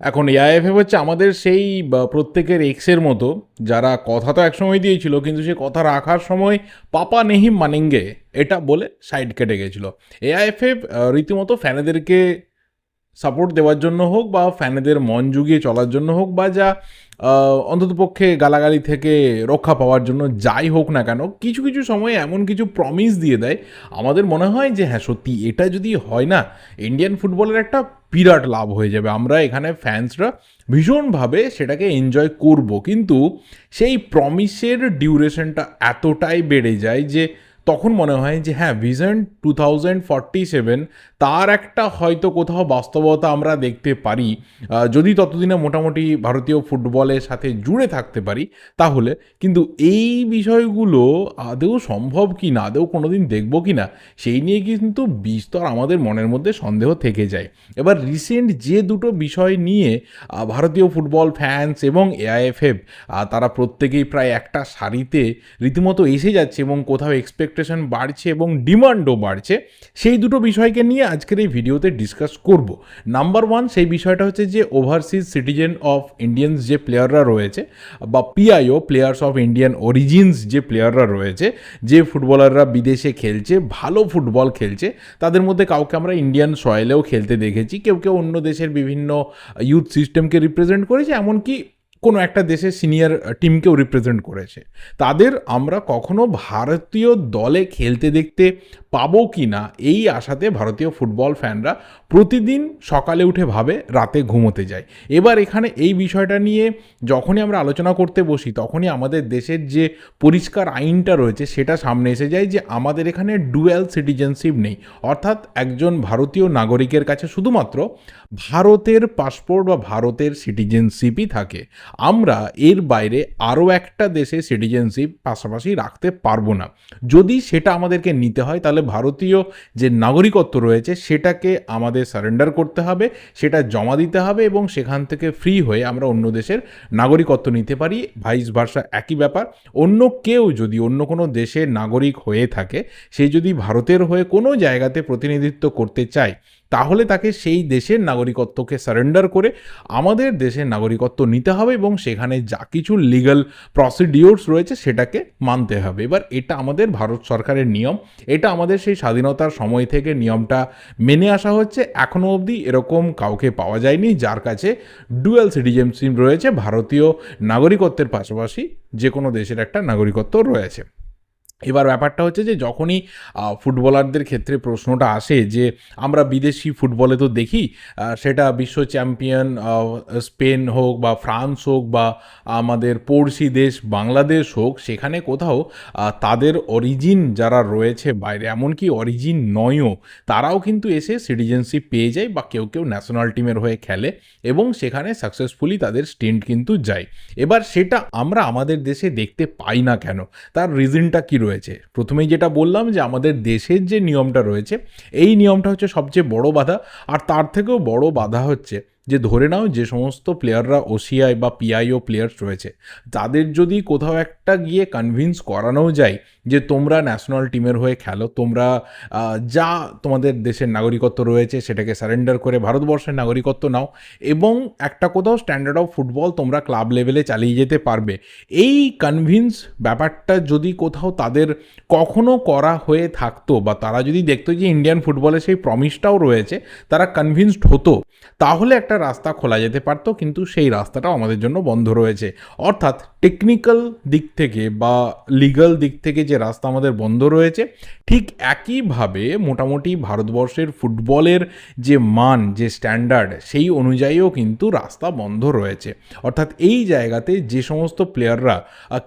এখন এআইএফএফ হচ্ছে আমাদের সেই প্রত্যেকের এক্সের মতো, যারা কথা তো একসময় দিয়েছিল, কিন্তু সে কথা রাখার সময় পাপা নেহিম মানেঙ্গে, এটা বলে সাইড কেটে গেছিল। এআইএফএফ রীতিমতো ফ্যানেদেরকে সাপোর্ট দেওয়ার জন্য হোক বা ফ্যানেদের মন জুগিয়ে চলার জন্য হোক বা যা অন্ততপক্ষে গালাগালি থেকে রক্ষা পাওয়ার জন্য যাই হোক না কেন, কিছু কিছু সময়ে এমন কিছু প্রমিস দিয়ে দেয়। আমাদের মনে হয় যে হ্যাঁ সত্যি এটা যদি হয় না ইন্ডিয়ান ফুটবলের একটা বিরাট লাভ হয়ে যাবে। আমরা এখানে ফ্যান্সরা ভীষণভাবে সেটাকে এনজয় করব। কিন্তু সেই প্রমিসের ডিউরেশনটা এতটাই বেড়ে যায় যে, তখন মনে হয় যে হ্যাঁ vision two thousand forty seven তার একটা হয়তো কোথাও বাস্তবতা আমরা দেখতে পারি। যদি ততদিনে মোটামুটি ভারতীয় ফুটবলের সাথে জুড়ে থাকতে পারি, তাহলে কিন্তু এই বিষয়গুলো আদৌ সম্ভব কি না, আদৌ কোনোদিন দেখব কি না, সেই নিয়ে কিন্তু বিস্তর আমাদের মনের মধ্যে সন্দেহ থেকে যায়। এবার রিসেন্ট যে দুটো বিষয় নিয়ে ভারতীয় ফুটবল ফ্যান্স এবং এআইএফএফ তারা প্রত্যেকেই প্রায় একটা সারিতে রীতিমতো এসে যাচ্ছে এবং কোথাও এক্সপেকটেশন বাড়ছে এবং ডিমান্ডও বাড়ছে, সেই দুটো বিষয়কে নিয়ে আজকের এই ভিডিওতে ডিসকাস করব। নাম্বার ওয়ান সেই বিষয়টা হচ্ছে যে ওভারসিজ সিটিজেন অফ ইন্ডিয়ান্স যে প্লেয়াররা রয়েছে, বা PIO players of Indian origins যে প্লেয়াররা রয়েছে, যে ফুটবলাররা বিদেশে খেলছে, ভালো ফুটবল খেলছে, তাদের মধ্যে কাউকে আমরা ইন্ডিয়ান সয়েলেও খেলতে দেখেছি, কেউ কেউ অন্য দেশের বিভিন্ন ইউথ সিস্টেমকে রিপ্রেজেন্ট করেছে, এমনকি কোনো একটা দেশের সিনিয়র টিমকেও রিপ্রেজেন্ট করেছে। তাদের আমরা কখনো ভারতীয় দলে খেলতে দেখতে পাবো কি না, এই আশাতে ভারতীয় ফুটবল ফ্যানরা প্রতিদিন সকালে উঠে ভাবে, রাতে ঘুমোতে যায়। এবার এখানে এই বিষয়টা নিয়ে যখনই আমরা আলোচনা করতে বসি, তখনই আমাদের দেশের যে পরিষ্কার আইনটা রয়েছে, সেটা সামনে এসে যায় যে আমাদের এখানে ডুয়েল সিটিজেনশিপ নেই। অর্থাৎ একজন ভারতীয় নাগরিকের কাছে শুধুমাত্র ভারতের পাসপোর্ট বা ভারতের সিটিজেনশিপই থাকে। আমরা এর বাইরে আরও একটা দেশে সিটিজেনশিপ পাশাপাশি রাখতে পারব না। যদি সেটা আমাদেরকে নিতে হয়, তাহলে ভারতীয় যে নাগরিকত্ব রয়েছে, সেটাকে আমাদের সারেন্ডার করতে হবে, সেটা জমা দিতে হবে এবং সেখান থেকে ফ্রি হয়ে আমরা অন্য দেশের নাগরিকত্ব নিতে পারি ভাইস ভার্সা একই ব্যাপার। অন্য কেউ যদি অন্য কোনো দেশের নাগরিক হয়ে থাকে, সে যদি ভারতের হয়ে কোনো জায়গাতে প্রতিনিধিত্ব করতে চায় তাহলে তাকে সেই দেশের নাগরিকত্বকে সারেন্ডার করে আমাদের দেশের নাগরিকত্ব নিতে হবে এবং সেখানে যা কিছু লিগাল প্রসিডিওর্স রয়েছে সেটাকে মানতে হবে। এবার এটা আমাদের ভারত সরকারের নিয়ম। এটা আমাদের সেই স্বাধীনতার সময় থেকে নিয়মটা মেনে আসা হচ্ছে। এখনও অবধি এরকম কাউকে পাওয়া যায়নি যার কাছে ডুয়েল সিটিজেনশিপ রয়েছে। ভারতীয় নাগরিকত্বের পাশাপাশি যে কোনো দেশের একটা নাগরিকত্ব রয়েছে। এবার ব্যাপারটা হচ্ছে যে যখনই ফুটবলারদের ক্ষেত্রে প্রশ্নটা আসে যে, আমরা বিদেশি ফুটবলে তো দেখি সেটা বিশ্ব চ্যাম্পিয়ন স্পেন হোক বা ফ্রান্স হোক বা আমাদের পড়শি দেশ বাংলাদেশ হোক, সেখানে কোথাও তাদের অরিজিন যারা রয়েছে বাইরে, এমনকি অরিজিন নয়ও, তারাও কিন্তু এসে সিটিজেনশিপ পেয়ে যায় বা কেউ কেউ ন্যাশনাল টিমের হয়ে খেলে এবং সেখানে সাকসেসফুলি তাদের স্টেন্ট কিন্তু যায়। এবার সেটা আমরা আমাদের দেশে দেখতে পাই না কেন? তার রিজনটা কি প্রথমেই যেটা বললাম যে আমাদের দেশের যে নিয়মটা রয়েছে, এই নিয়মটা হচ্ছে সবচেয়ে বড় বাধা। আর তার থেকেও বড় বাধা হচ্ছে যে ধরে নাও যে সমস্ত প্লেয়াররা ওসিআই বা পিআইও প্লেয়ার্স রয়েছে, তাদের যদি কোথাও একটা গিয়ে কনভিন্স করানো যায় যে তোমরা ন্যাশনাল টিমের হয়ে খেলো, তোমরা যা তোমাদের দেশের নাগরিকত্ব রয়েছে সেটাকে সারেন্ডার করে ভারতবর্ষের নাগরিকত্ব নাও এবং একটা কোথাও স্ট্যান্ডার্ড অফ ফুটবল তোমরা ক্লাব লেভেলে চালিয়ে যেতে পারবে। এই কনভিন্স ব্যাপারটা যদি কোথাও তাদের কখনো করা হয়ে থাকতো বা তারা যদি দেখতো যে ইন্ডিয়ান ফুটবলে সেই প্রমিসটাও রয়েছে, তারা কনভিন্সড হতো, তাহলে একটা রাস্তা খোলা যেতে পারতো, কিন্তু সেই রাস্তাটাও আমাদের জন্য বন্ধ রয়েছে। অর্থাৎ টেকনিক্যাল দিক থেকে বা লিগ্যাল দিক থেকে যে রাস্তা আমাদের বন্ধ রয়েছে, ঠিক একইভাবে মোটামুটি ভারতবর্ষের ফুটবলের যে মান, যে স্ট্যান্ডার্ড সেই অনুযায়ীও কিন্তু রাস্তা বন্ধ রয়েছে। অর্থাৎ এই জায়গাতে যে সমস্ত প্লেয়াররা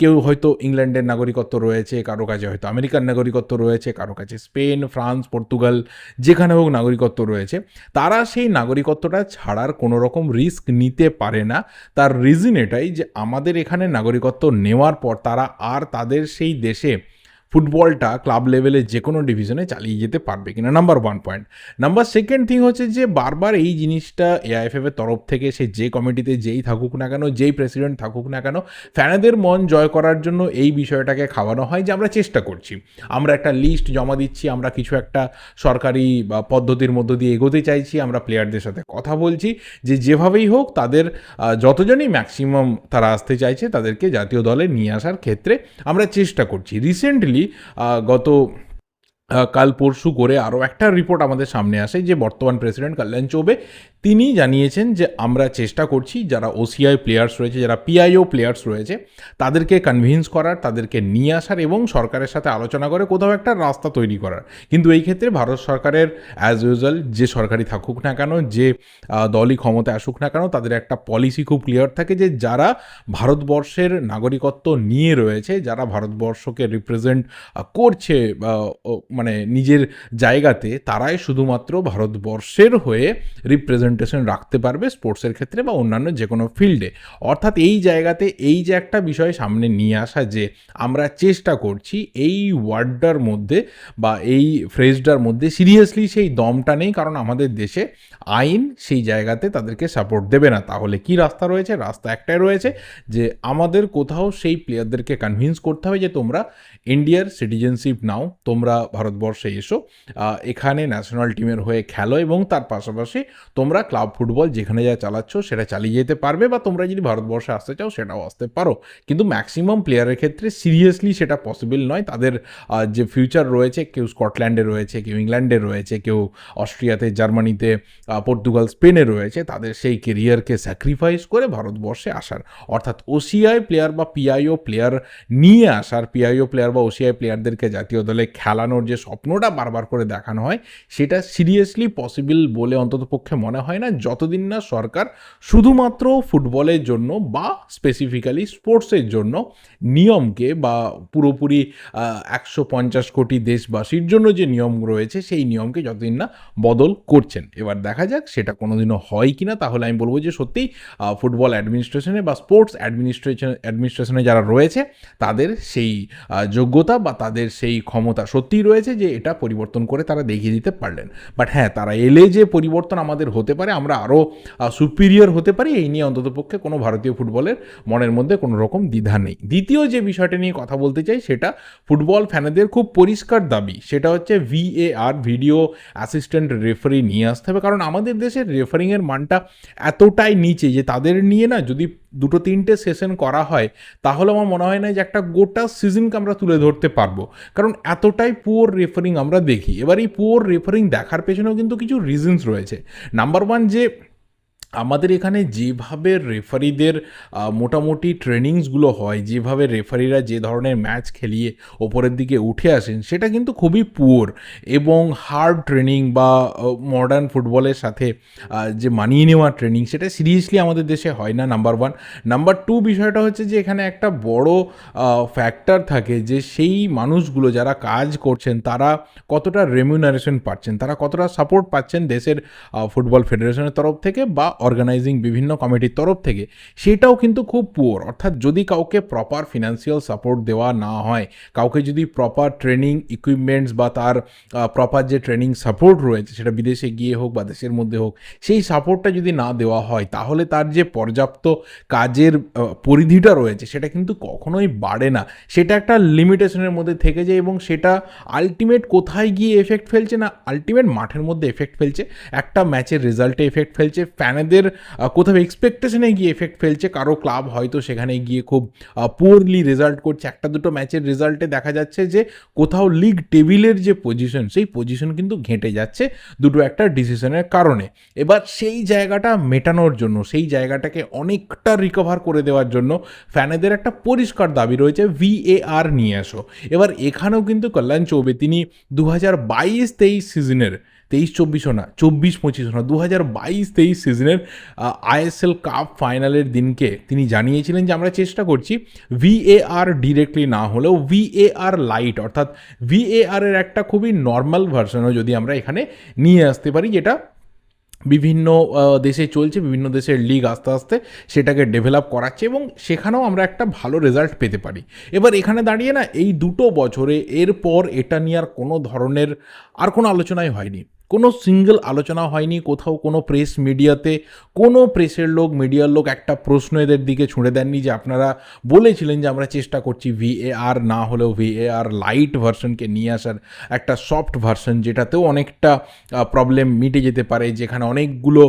কেউ হয়তো ইংল্যান্ডের নাগরিকত্ব রয়েছে, কারও কাছে হয়তো আমেরিকার নাগরিকত্ব রয়েছে, কারও কাছে স্পেন, ফ্রান্স, পর্তুগাল, যেখানে হোক নাগরিকত্ব রয়েছে, তারা সেই নাগরিকত্বটা ছাড়ার কোনো রকম রিস্ক নিতে পারে না। তার রিজন এটাই যে আমাদের এখানে নাগরিকত্ব নেওয়ার পর তারা আর তাদের সেই দেশে ফুটবলটা ক্লাব লেভেলে যে কোনো ডিভিশনে চালিয়ে যেতে পারবে কিনা number one point number second thing হচ্ছে যে বারবার এই জিনিসটা এআইএফএফ এর তরফ থেকে সে যে কমিটিতে যেই থাকুক না কেন, যেই প্রেসিডেন্ট থাকুক না কেন ফ্যানেদের মন জয় করার জন্য এই বিষয়টাকে খাওয়ানো হয় যে আমরা চেষ্টা করছি। আমরা একটা লিস্ট জমা দিচ্ছি, আমরা কিছু একটা সরকারি বা পদ্ধতির মধ্য দিয়ে এগোতে চাইছি, আমরা প্লেয়ারদের সাথে কথা বলছি, যে যেভাবেই হোক তাদের যতজনই ম্যাক্সিমাম তারা আসতে চাইছে তাদেরকে জাতীয় দলে নিয়ে আসার ক্ষেত্রে আমরা চেষ্টা করছি। রিসেন্টলি গত কাল পরশু করে আরও একটা রিপোর্ট আমাদের সামনে আসে, যে বর্তমান প্রেসিডেন্ট কল্যাণ চৌবে, তিনি জানিয়েছেন যে আমরা চেষ্টা করছি, যারা ওসিআই প্লেয়ার্স রয়েছে, যারা পিআইও প্লেয়ার্স রয়েছে, তাদেরকে কনভিন্স করার, তাদেরকে নিয়ে আসার এবং সরকারের সাথে আলোচনা করে কোথাও একটা রাস্তা তৈরি করার। কিন্তু এই ক্ষেত্রে ভারত সরকারের অ্যাজ ইউজুয়াল যে সরকারি থাকুক না কেন, যে দলই ক্ষমতায় আসুক না কেন, তাদের একটা পলিসি খুব ক্লিয়ার থাকে যে যারা ভারতবর্ষের নাগরিকত্ব নিয়ে রয়েছে, যারা ভারতবর্ষকে রিপ্রেজেন্ট করছে মানে নিজের জায়গাতে তারাই শুধুমাত্র ভারতবর্ষের হয়ে রিপ্রেজেন্টেশন রাখতে পারবে স্পোর্টসের ক্ষেত্রে বা অন্যান্য যে কোনো ফিল্ডে অর্থাৎ এই জায়গাতে এই যে একটা বিষয় সামনে নিয়ে আসা যে আমরা চেষ্টা করছি এই ওয়ার্ডটার মধ্যে বা এই ফ্রেজটার মধ্যে সিরিয়াসলি সেই দমটা নেই, কারণ আমাদের দেশে আইন সেই জায়গাতে তাদেরকে সাপোর্ট দেবে না। তাহলে কি রাস্তা রয়েছে? রাস্তা একটাই রয়েছে যে আমাদের কোথাও সেই প্লেয়ারদেরকে কনভিন্স করতে হবে যে তোমরা ইন্ডিয়ার সিটিজেনশিপ নাও, তোমরা ভারতবর্ষে এসো এখানে ন্যাশনাল টিমের হয়ে খেলো এবং তার পাশাপাশি তোমরা ক্লাব ফুটবল যেখানে যা চালাচ্ছ সেটা চালিয়ে যেতে পারবে বা তোমরা যদি ভারতবর্ষে আসতে চাও সেটাও আসতে পারো। কিন্তু ম্যাক্সিমাম প্লেয়ারের ক্ষেত্রে সিরিয়াসলি সেটা পসিবল নয়। তাদের যে ফিউচার রয়েছে, কেউ স্কটল্যান্ডে রয়েছে, কেউ ইংল্যান্ডে রয়েছে, কেউ অস্ট্রিয়াতে, জার্মানিতে পর্তুগাল, স্পেনে রয়েছে, তাদের সেই কেরিয়ারকে স্যাক্রিফাইস করে ভারতবর্ষে আসার। অর্থাৎ ওসিআই প্লেয়ার বা পিআইও প্লেয়ার নিয়ে আসার পিআইও প্লেয়ার বা ওসিআই প্লেয়ারদেরকে জাতীয় দলে খেলানোর যে স্বপ্নটা বারবার করে দেখানো হয়, সেটা সিরিয়াসলি পসিবল বলে অন্ততপক্ষে মনে হয় না। যতদিন না সরকার শুধুমাত্র ফুটবলের জন্য বা স্পেসিফিক্যালি স্পোর্টসের জন্য নিয়মকে বা পুরোপুরি একশো পঞ্চাশ কোটি দেশবাসীর জন্য যে নিয়ম রয়েছে, সেই নিয়মকে যতদিন না বদল করছেন। এবার দেখা যাক সেটা কোনোদিনও হয় কি না তাহলে আমি বলব যে সত্যিই ফুটবল অ্যাডমিনিস্ট্রেশনে বা স্পোর্টস অ্যাডমিনিস্ট্রেশন অ্যাডমিনিস্ট্রেশনে যারা রয়েছে, তাদের সেই যোগ্যতা বা তাদের সেই ক্ষমতা সত্যিই রয়েছে। যে এটা পরিবর্তন করে তারা দেখিয়ে দিতে পারলেন। বাট হ্যাঁ তারা এলে যে পরিবর্তন আমাদের হতে পারে, আমরা আরও সুপিরিয়র হতে পারি, এই নিয়ে অন্ততপক্ষে কোনো ভারতীয় ফুটবলের মনের মধ্যে কোনো রকম দ্বিধা নেই। দ্বিতীয় যে বিষয়টা নিয়ে কথা বলতে চাই, সেটা ফুটবল ফ্যানেদের খুব পরিষ্কার দাবি। সেটা হচ্ছে ভিএআর ভিডিও অ্যাসিস্ট্যান্ট রেফারি নিয়ে আসতে হবে। কারণ আমাদের দেশের রেফারিংয়ের মানটা এতটাই নিচে যে তাদের নিয়ে না যদি দুটো তিনটে সেশন করা হয়, তাহলে আমার মনে হয় না যে একটা গোটা সিজনকে আমরা তুলে ধরতে পারব। কারণ এতটাই পুয়ার রেফারিং আমরা দেখি। এবার এই পুয়ার রেফারিং দেখার পেছনেও কিন্তু কিছু রিজনস রয়েছে। নাম্বার ওয়ান যে আমাদের এখানে যেভাবে রেফারিদের মোটামুটি ট্রেনিংসগুলো হয়, যেভাবে রেফারিরা যে ধরনের ম্যাচ খেলিয়ে ওপরের দিকে উঠে আসেন, সেটা কিন্তু খুবই পুয়োর এবং হার্ড ট্রেনিং বা মডার্ন ফুটবলের সাথে যে মানিয়ে নেওয়া ট্রেনিং, সেটা সিরিয়াসলি আমাদের দেশে হয় না নাম্বার ওয়ান নাম্বার টু বিষয়টা হচ্ছে যে এখানে একটা বড় ফ্যাক্টর থাকে যে সেই মানুষগুলো যারা কাজ করছেন, তারা কতটা রেমিউনারেশন পাচ্ছেন, তারা কতটা সাপোর্ট পাচ্ছেন দেশের ফুটবল ফেডারেশনের তরফ থেকে বা অর্গানাইজিং বিভিন্ন কমিটির তরফ থেকে, সেটাও কিন্তু খুব পুয়ার অর্থাৎ যদি কাউকে প্রপার ফিনান্সিয়াল সাপোর্ট দেওয়া না হয়, কাউকে যদি প্রপার ট্রেনিং ইকুইপমেন্টস বা তার প্রপার যে ট্রেনিং সাপোর্ট রয়েছে, সেটা বিদেশে গিয়ে হোক বা দেশের মধ্যে হোক, সেই সাপোর্টটা যদি না দেওয়া হয়, তাহলে তার যে পর্যাপ্ত কাজের পরিধিটা রয়েছে, সেটা কিন্তু কখনোই বাড়ে না। সেটা একটা লিমিটেশনের মধ্যে থেকে যায় এবং সেটা আলটিমেট কোথায় গিয়ে এফেক্ট ফেলছে না আলটিমেট মাঠের মধ্যে এফেক্ট ফেলছে। একটা ম্যাচের রেজাল্টে এফেক্ট ফেলছে ফ্যানেদের কোথাও এক্সপেকটেশনে গিয়ে এফেক্ট ফেলছে। কারও ক্লাব হয়তো সেখানে গিয়ে খুব পুয়ারলি রেজাল্ট করছে। একটা দুটো ম্যাচের রেজাল্টে দেখা যাচ্ছে যে, কোথাও লিগ টেবিলের যে পজিশন সেই পজিশন কিন্তু ঘেঁটে যাচ্ছে দুটো একটা ডিসিশনের কারণে। এবার সেই জায়গাটা মেটানোর জন্য, সেই জায়গাটাকে অনেকটা রিকভার করে দেওয়ার জন্য ফ্যানেদের একটা পরিষ্কার দাবি রয়েছে ভিএআর নিয়ে আসো এবার এখানেও কিন্তু কল্যাণ চৌবে, তিনি দু হাজার বাইশ তেইশ সিজনের তেইশ চব্বিশও না চব্বিশ পঁচিশও না দু হাজার বাইশ তেইশ সিজনের আইএসএল কাপ ফাইনালের দিনকে তিনি জানিয়েছিলেন যে আমরা চেষ্টা করছি ভিএআর ডিরেক্টলি না হলেও ভিএআর লাইট অর্থাৎ ভিএআর এর একটা খুবই নর্মাল ভার্সনও যদি আমরা এখানে নিয়ে আসতে পারি, যেটা বিভিন্ন দেশে চলছে, বিভিন্ন দেশের লিগ আস্তে আস্তে সেটাকে ডেভেলপ করাচ্ছে এবং সেখানেও আমরা একটা ভালো রেজাল্ট পেতে পারি। এবার এখানে দাঁড়িয়ে না, এই দুটো বছরে এরপর এটা নিয়ে আর কোনো ধরনের, আর কোনো আলোচনাই হয়নি। কোনো সিঙ্গেল আলোচনা হয়নি, কোথাও কোনো প্রেস মিডিয়াতে কোনো প্রেসের লোক মিডিয়ার লোক একটা প্রশ্ন এদের দিকে ছুঁড়ে দেননি যে আপনারা বলেছিলেন যে আমরা চেষ্টা করছি ভিএআর না হলেও ভিএআর লাইট ভার্সনকে নিয়ে আসার একটা সফট ভার্সন যেটাতেও অনেকটা প্রবলেম মিটে যেতে পারে, যেখানে অনেকগুলো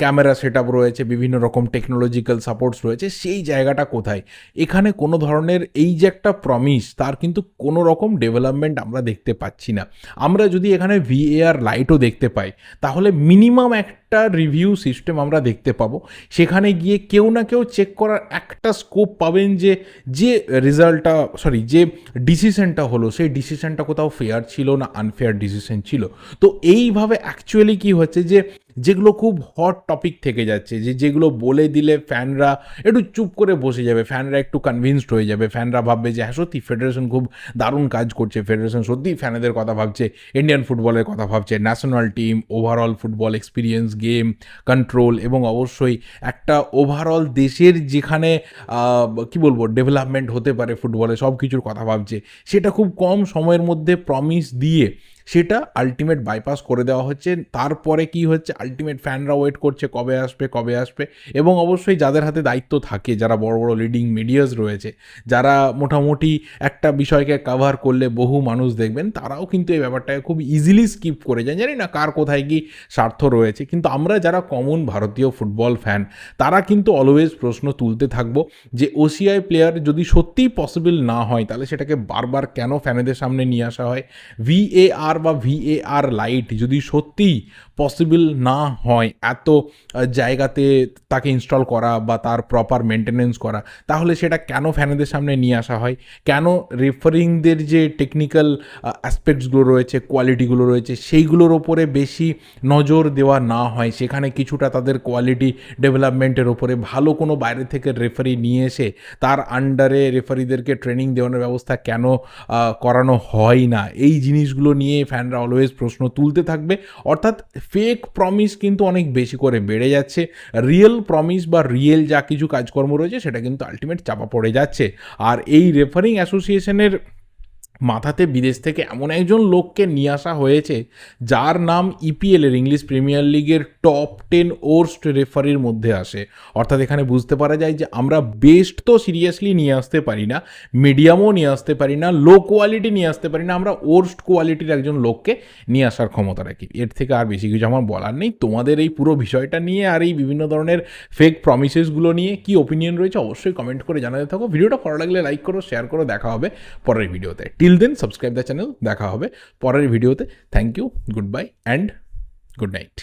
ক্যামেরা সেট রয়েছে, বিভিন্ন রকম টেকনোলজিক্যাল সাপোর্টস রয়েছে, সেই জায়গাটা কোথায়? এখানে কোনো ধরনের এই যে একটা প্রমিস তার কিন্তু কোনো রকম ডেভেলপমেন্ট আমরা দেখতে পাচ্ছি না। আমরা যদি এখানে ভিএআর লাইটও দেখতে পাই। তাহলে মিনিমাম একটা রিভিউ সিস্টেম আমরা দেখতে পাবো। সেখানে গিয়ে কেউ না কেউ চেক করার একটা স্কোপ পাবেন যে যে রেজাল্টটা সরি যে ডিসিশনটা হলো, সেই ডিসিশনটা কোথাও ফেয়ার ছিল না আনফেয়ার ডিসিশন ছিল। তো এইভাবে অ্যাকচুয়ালি কি হচ্ছে যে, যেগুলো খুব হট টপিক থেকে যাচ্ছে, যে যেগুলো বলে দিলে ফ্যানরা একটু চুপ করে বসে যাবে ফ্যানরা একটু কনভিন্সড হয়ে যাবে ফ্যানরা ভাববে যে হ্যাঁ সত্যি ফেডারেশন খুব দারুণ কাজ করছে ফেডারেশন সত্যিই ফ্যানেদের কথা ভাবছে ইন্ডিয়ান ফুটবলের কথা ভাবছে national team overall football experience game control এবং অবশ্যই একটা ওভারঅল দেশের যেখানে কি বলব ডেভেলপমেন্ট হতে পারে ফুটবলে সব কিছুর কথা ভাবছে, সেটা খুব কম সময়ের মধ্যে প্রমিস দিয়ে সেটা আলটিমেট বাইপাস করে দেওয়া হচ্ছে। তারপরে কি হচ্ছে? আলটিমেট ফ্যানরা ওয়েট করছে কবে আসবে কবে আসবে। এবং অবশ্যই যাদের হাতে দায়িত্ব থাকে, যারা বড় বড় লিডিং মিডিয়াস রয়েছে, যারা মোটামুটি একটা বিষয়কে কাভার করলে বহু মানুষ দেখবেন, তারাও কিন্তু এই ব্যাপারটাকে খুব ইজিলি স্কিপ করে যায়। জানি না কার কোথায় কি স্বার্থ রয়েছে, কিন্তু আমরা যারা কমন ভারতীয় ফুটবল ফ্যান তারা কিন্তু অলওয়েজ প্রশ্ন তুলতে থাকব যে ওসিআই প্লেয়ার যদি সত্যিই পসিবল না হয়, তাহলে সেটাকে বারবার কেন ফ্যানেদের সামনে নিয়ে আসা হয়? ভিএআর বা ভিএআর লাইট যদি সত্যিই পসিবল না হয় এত জায়গাতে তাকে ইনস্টল করা বা তার প্রপার মেনটেনেন্স করা, তাহলে সেটা কেন ফ্যানেদের সামনে নিয়ে আসা হয়? কেন রেফারিংদের যে টেকনিক্যাল অ্যাসপেক্টসগুলো রয়েছে কোয়ালিটিগুলো রয়েছে, সেইগুলোর ওপরে বেশি নজর দেওয়া না হয়? সেখানে কিছুটা তাদের কোয়ালিটি ডেভেলপমেন্টের ওপরে ভালো কোনো বাইরে থেকে রেফারি নিয়ে এসে তার আন্ডারে রেফারিদেরকে ট্রেনিং দেওয়ানোর ব্যবস্থা কেন করানো হয় না? এই জিনিসগুলো নিয়ে ফ্যানরা অলওয়েজ প্রশ্ন তুলতে থাকবে। অর্থাৎ ফেক প্রমিস কিন্তু অনেক বেশি করে বেড়ে যাচ্ছে। রিয়েল প্রমিস বা রিয়েল যা কিছু কাজকর্ম রয়েছে, সেটা কিন্তু আলটিমেট চাপা পড়ে যাচ্ছে। আর এই রেফারিং অ্যাসোসিয়েশনের মাথাতে বিদেশ থেকে এমন একজন লোককে নিয়ে আসা হয়েছে, যার নাম ইপিএল এর ইংলিশ প্রিমিয়ার লিগের টপ টেন ওর্স্ট রেফারির মধ্যে আসে। অর্থাৎ এখানে বুঝতে পারা যায় যে আমরা বেস্ট তো সিরিয়াসলি নিয়ে আসতে পারি না মিডিয়ামও নিয়ে আসতে পারি না লো কোয়ালিটি নিয়ে আসতে পারি না, আমরা ওর্স্ট কোয়ালিটির একজন লোককে নিয়ে আসার ক্ষমতা রাখি। এর থেকে আর বেশি কিছু আমার বলার নেই। তোমাদের এই পুরো বিষয়টা নিয়ে আর এই বিভিন্ন ধরনের ফেক প্রমিসেসগুলো নিয়ে কি ওপিনিয়ন রয়েছে অবশ্যই কমেন্ট করে জানাতে থাকো। ভিডিওটা ভালো লাগলে লাইক করো শেয়ার করো, দেখা হবে পরের ভিডিওতে till then subscribe the channel দেখা হবে পরের ভিডিওতে thank you goodbye and good night